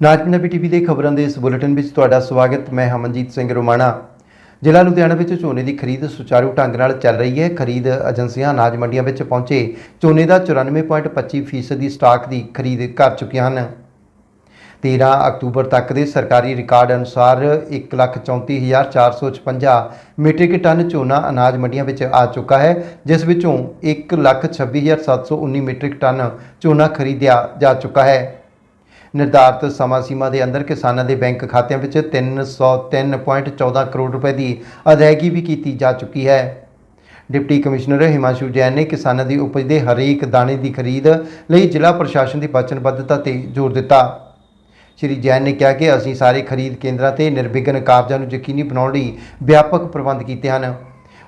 ਨਾਜਪਿੰਡਾ TV ਦੇ ਖਬਰਾਂ ਦੇ ਇਸ ਬੁਲੇਟਿਨ ਵਿੱਚ ਤੁਹਾਡਾ ਸਵਾਗਤ। ਮੈਂ ਹਮਨਜੀਤ ਸਿੰਘ ਰੋਮਾਣਾ। ਜ਼ਿਲ੍ਹਾ ਲੁਧਿਆਣਾ ਵਿੱਚ ਝੋਨੇ ਦੀ ਖਰੀਦ ਸੁਚਾਰੂ ਢੰਗ ਨਾਲ ਚੱਲ ਰਹੀ ਹੈ। ਖਰੀਦ ਏਜੰਸੀਆਂ ਅਨਾਜ ਮੰਡੀਆਂ ਵਿੱਚ ਪਹੁੰਚੇ। ਝੋਨੇ ਦਾ 94.25% ਦੀ ਸਟਾਕ ਦੀ ਖਰੀਦ ਕਰ ਚੁੱਕੀਆਂ ਹਨ। 13 ਅਕਤੂਬਰ ਤੱਕ ਦੇ ਸਰਕਾਰੀ ਰਿਕਾਰਡ ਅਨੁਸਾਰ 134456 ਮੀਟ੍ਰਿਕ ਟਨ ਝੋਨਾ ਅਨਾਜ ਮੰਡੀਆਂ ਵਿੱਚ ਆ ਚੁੱਕਾ ਹੈ, ਜਿਸ ਵਿੱਚੋਂ 126719 ਮੀਟ੍ਰਿਕ ਟਨ ਝੋਨਾ ਖਰੀਦਿਆ ਜਾ ਚੁੱਕਾ ਹੈ। ਨਿਰਧਾਰਤ ਸਮਾਂ ਸੀਮਾ ਦੇ ਅੰਦਰ ਕਿਸਾਨਾਂ ਦੇ ਬੈਂਕ ਖਾਤਿਆਂ ਵਿੱਚ 303.14 ਕਰੋੜ ਰੁਪਏ ਦੀ ਅਦਾਇਗੀ ਵੀ ਕੀਤੀ ਜਾ ਚੁੱਕੀ ਹੈ। ਡਿਪਟੀ ਕਮਿਸ਼ਨਰ ਹਿਮਾਂਸ਼ੂ ਜੈਨ ਨੇ ਕਿਸਾਨਾਂ ਦੀ ਉਪਜ ਦੇ ਹਰੇਕ ਦਾਣੇ ਦੀ ਖਰੀਦ ਲਈ ਜ਼ਿਲ੍ਹਾ ਪ੍ਰਸ਼ਾਸਨ ਦੀ ਵਚਨਬੱਧਤਾ ਤੇ ਜ਼ੋਰ ਦਿੱਤਾ। ਸ਼੍ਰੀ ਜੈਨ ਨੇ ਕਿਹਾ ਕਿ ਅਸੀਂ ਸਾਰੇ ਖਰੀਦ ਕੇਂਦਰਾਂ ਤੇ ਨਿਰਵਿਘਨ ਕਾਰਜਾਂ ਨੂੰ ਯਕੀਨੀ ਬਣਾਉਣ ਲਈ ਵਿਆਪਕ ਪ੍ਰਬੰਧ ਕੀਤੇ ਹਨ।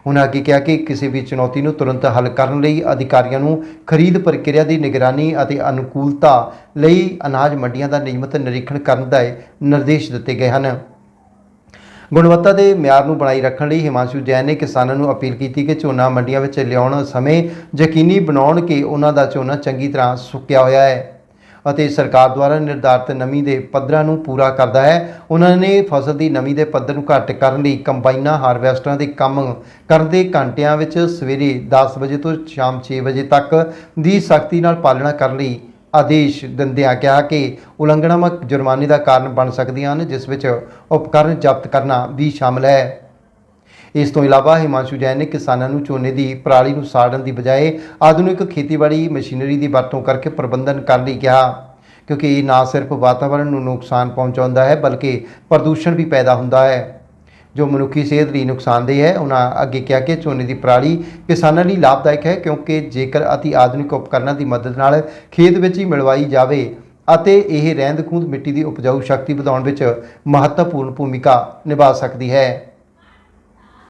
ਉਹਨਾਂ ਅੱਗੇ ਕਿਹਾ ਕਿ ਕਿਸੇ ਵੀ ਚੁਣੌਤੀ ਨੂੰ ਤੁਰੰਤ ਹੱਲ ਕਰਨ ਲਈ ਅਧਿਕਾਰੀਆਂ ਨੂੰ ਖਰੀਦ ਪ੍ਰਕਿਰਿਆ ਦੀ ਨਿਗਰਾਨੀ ਅਤੇ ਅਨੁਕੂਲਤਾ ਲਈ ਅਨਾਜ ਮੰਡੀਆਂ ਦਾ ਨਿਯਮਤ ਨਿਰੀਖਣ ਕਰਨ ਦਾ ਨਿਰਦੇਸ਼ ਦਿੱਤੇ ਗਏ ਹਨ। ਗੁਣਵੱਤਾ ਦੇ ਮਿਆਰ ਨੂੰ ਬਣਾਈ ਰੱਖਣ ਲਈ ਹਿਮਾਂਸ਼ੂ ਜੈਨ ਨੇ ਕਿਸਾਨਾਂ ਨੂੰ ਅਪੀਲ ਕੀਤੀ ਕਿ ਝੋਨਾ ਮੰਡੀਆਂ ਵਿੱਚ ਲਿਆਉਣ ਸਮੇਂ ਯਕੀਨੀ ਬਣਾਉਣ ਕਿ ਉਹਨਾਂ ਦਾ ਝੋਨਾ ਚੰਗੀ ਤਰ੍ਹਾਂ ਸੁੱਕਿਆ ਹੋਇਆ ਹੈ। ਅਤੇ ਸਰਕਾਰ ਦੁਆਰਾ ਨਿਰਧਾਰਤ ਨਮੀ ਦੇ ਪੱਧਰਾਂ ਨੂੰ ਪੂਰਾ ਕਰਦਾ ਹੈ। ਉਹਨਾਂ ਨੇ ਫਸਲ ਦੀ ਨਮੀ ਦੇ ਪੱਧਰ ਨੂੰ ਘੱਟ ਕਰਨ ਲਈ ਕੰਬਾਈਨਾਂ, ਹਾਰਵੈਸਟਰਾਂ ਦੇ ਕੰਮ ਕਰਨ ਦੇ ਘੰਟਿਆਂ ਵਿੱਚ ਸਵੇਰੇ 10 ਵਜੇ ਤੋਂ ਸ਼ਾਮ 6 ਵਜੇ ਤੱਕ ਦੀ ਸਖਤੀ ਨਾਲ ਪਾਲਣਾ ਕਰਨ ਲਈ ਆਦੇਸ਼ ਦਿੰਦਿਆਂ ਕਿਹਾ ਕਿ ਉਲੰਘਣਾਂ ਜੁਰਮਾਨੇ ਦਾ ਕਾਰਨ ਬਣ ਸਕਦੀਆਂ ਹਨ, ਜਿਸ ਵਿੱਚ ਉਪਕਰਨ ਜ਼ਬਤ ਕਰਨਾ ਵੀ ਸ਼ਾਮਲ ਹੈ। ਇਸ ਤੋਂ ਇਲਾਵਾ ਹਿਮਾਂਸ਼ੂ ਜੈਨ ਨੇ ਕਿਸਾਨਾਂ ਨੂੰ ਝੋਨੇ ਦੀ ਪਰਾਲੀ ਨੂੰ ਸਾੜਨ ਦੀ ਬਜਾਏ ਆਧੁਨਿਕ ਖੇਤੀਬਾੜੀ ਮਸ਼ੀਨਰੀ ਦੀ ਵਰਤੋਂ ਕਰਕੇ ਪ੍ਰਬੰਧਨ ਕਰਨ ਲਈ ਕਿਹਾ, ਕਿਉਂਕਿ ਇਹ ਨਾ ਸਿਰਫ ਵਾਤਾਵਰਣ ਨੂੰ ਨੁਕਸਾਨ ਪਹੁੰਚਾਉਂਦਾ ਹੈ, ਬਲਕਿ ਪ੍ਰਦੂਸ਼ਣ ਵੀ ਪੈਦਾ ਹੁੰਦਾ ਹੈ। ਜੋ ਮਨੁੱਖੀ ਸਿਹਤ ਲਈ ਨੁਕਸਾਨਦੇਹ ਹੈ, ਉਹਨਾਂ ਅੱਗੇ ਕਿਹਾ ਕਿ ਝੋਨੇ ਦੀ ਪਰਾਲੀ ਕਿਸਾਨਾਂ ਲਈ ਲਾਭਦਾਇਕ ਹੈ, ਕਿਉਂਕਿ ਜੇਕਰ ਅਤੀ ਆਧੁਨਿਕ ਉਪਕਰਨਾਂ ਦੀ ਮਦਦ ਨਾਲ ਖੇਤ ਵਿੱਚ ਹੀ ਮਿਲਵਾਈ ਜਾਵੇ ਅਤੇ ਇਹ ਰਹਿੰਦ ਖੂੰਦ ਮਿੱਟੀ ਦੀ ਉਪਜਾਊ ਸ਼ਕਤੀ ਵਧਾਉਣ ਵਿੱਚ ਮਹੱਤਵਪੂਰਨ ਭੂਮਿਕਾ ਨਿਭਾ ਸਕਦੀ ਹੈ।